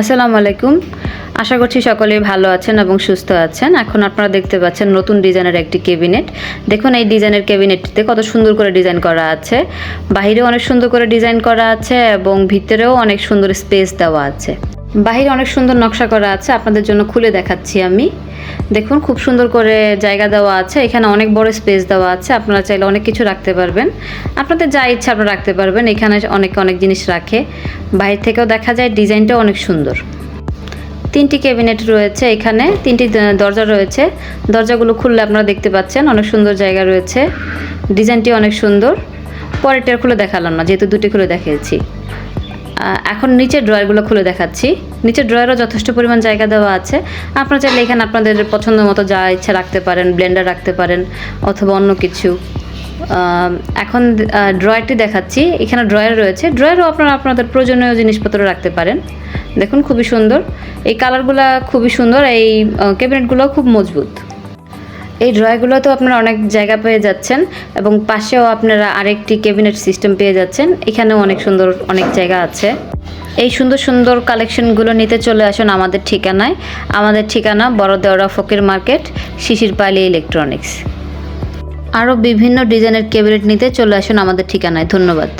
আসসালামু আলাইকুম। আশা করছি সকলে ভালো আছেন এবং সুস্থ আছেন। এখন আপনারা দেখতে পাচ্ছেন নতুন ডিজাইনের একটি ক্যাবিনেট। দেখুন এই ডিজাইনের ক্যাবিনেটটিতে কত সুন্দর করে ডিজাইন করা আছে। বাহিরে অনেক সুন্দর করে ডিজাইন করা আছে এবং ভিতরেও অনেক সুন্দর স্পেস দেওয়া আছে। বাহিরে অনেক সুন্দর নকশা করা আছে, আপনাদের জন্য খুলে দেখাচ্ছি আমি। দেখুন, খুব সুন্দর করে জায়গা দেওয়া আছে, এখানে অনেক বড় স্পেস দেওয়া আছে, আপনারা চাইলে অনেক কিছু রাখতে পারবেন। আপনাদের যা ইচ্ছা আপনারা রাখতে পারবেন, এখানে অনেক অনেক জিনিস রাখে। বাইরে থেকেও দেখা যায় ডিজাইনটা অনেক সুন্দর। তিনটি ক্যাবিনেট রয়েছে এখানে, তিনটি দরজা রয়েছে। দরজাগুলো খুললে আপনারা দেখতে পাচ্ছেন, অনেক সুন্দর জায়গা রয়েছে। ডিজাইনটি অনেক সুন্দর। পরেরটার খুলে দেখালাম না, যেহেতু দুটি খুলে দেখিয়েছি। এখন নিচের ড্রয়ারগুলো খুলে দেখাচ্ছি। নিচের ড্রয়ারও যথেষ্ট পরিমাণ জায়গা দেওয়া আছে। আপনারা চাইলে এখানে আপনাদের পছন্দ মতো যা ইচ্ছা রাখতে পারেন, ব্লেন্ডার রাখতে পারেন অথবা অন্য কিছু। এখন ড্রয়ারটি দেখাচ্ছি। এখানে ড্রয়ার রয়েছে। ড্রয়ারও আপনারা আপনাদের প্রয়োজনীয় জিনিসপত্র রাখতে পারেন। দেখুন, খুবই সুন্দর। এই কালারগুলো খুবই সুন্দর। এই ক্যাবিনেটগুলো খুব মজবুত। এই ড্রয়ারগুলোতেও আপনারা অনেক জায়গা পেয়ে যাচ্ছেন এবং পাশেও আপনারা আরেকটি ক্যাবিনেট সিস্টেম পেয়ে যাচ্ছেন। এখানেও অনেক সুন্দর অনেক জায়গা আছে। এই সুন্দর সুন্দর কালেকশনগুলো নিতে চলে আসুন আমাদের ঠিকানায়। আমাদের ঠিকানা বড় দেওয়া ফকির মার্কেট শিশির পালি ইলেকট্রনিক্স। আরও বিভিন্ন ডিজাইনের ক্যাবিনেট নিতে চলে আসুন আমাদের ঠিকানায়। ধন্যবাদ।